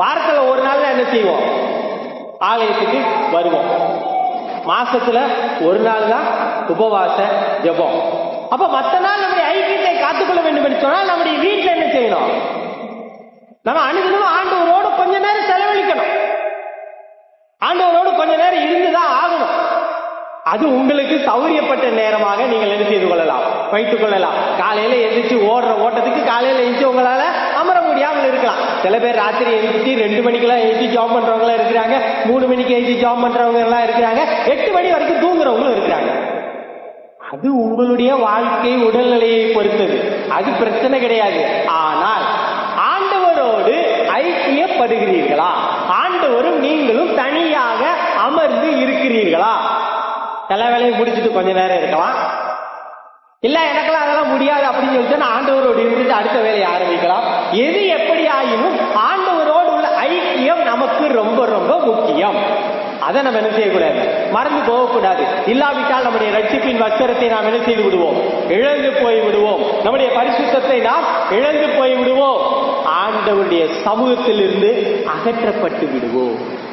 வாரத்துல ஒரு நாள் தான் என்ன செய்வோம்? ஆலயத்துக்கு வருவோம். மாசத்துல ஒரு நாள் தான் உபவாச ஜெபம். அப்ப மத்த நாள் நம்முடைய ஐக்கியத்தை காத்துக்கொள்ள வேண்டும் என்று சொன்னால் நம்முடைய வீட்டுல என்ன செய்யணும்? நம்ம அனுதினமும் ஆண்டவரோடு கொஞ்ச நேரம் செலவழிக்கணும். ஆண்டவரோடு கொஞ்ச நேரம் இருந்துதான் ஆகணும். அது உங்களுக்கு சௌரியப்பட்ட நேரமாக நீங்கள் என்ன செய்து கொள்ளலாம்? வைத்துக் கொள்ளலாம். காலையில எந்திரிச்சு ஓடுற ஓட்டத்துக்கு காலையில எந்திரிச்சு உங்களால அமர முடியாமல் இருக்கலாம் சில பேர் ராத்திரி எழுதி ரெண்டு மணிக்கெல்லாம் எழுதி ஜாப் பண்றவங்க இருக்கிறாங்க. மூணு மணிக்கு எழுதி ஜாப் பண்றவங்க எல்லாம் இருக்கிறாங்க. எட்டு மணி வரைக்கும் தூங்குறவங்களும் இருக்கிறாங்க. அது உங்களுடைய வாழ்க்கை உடல்நிலையை பொறுத்தது. அது பிரச்சனை கிடையாது. ஆனால் ஆண்டவரோடு ஐக்கியப்படுகிறீர்களா? ஆண்டவரும் நீங்களும் தனியாக அமர்ந்து இருக்கிறீர்களா? எல்லா வேலையும் முடிச்சுட்டு கொஞ்ச நேரம் இருக்கலாம். இல்ல எனக்கெல்லாம் அதெல்லாம் முடியாது அப்படின்னு சொல்லிட்டு நான் ஆண்டவரோடு இருந்துட்டு அடுத்த வேலையை ஆரம்பிக்கலாம். எது அதை நம்ம என்ன செய்யக்கூடாது? மறந்து போகக்கூடாது. இல்லாவிட்டால் நம்முடைய ரட்சிப்பின் வஸ்திரத்தை நாம் என்ன செய்து விடுவோம்? இழந்து போய் விடுவோம். நம்முடைய பரிசுத்தத்தை நாம் இழந்து போய் விடுவோம். ஆண்டவருடைய சமூகத்திலிருந்து அகற்றப்பட்டு விடுவோம்.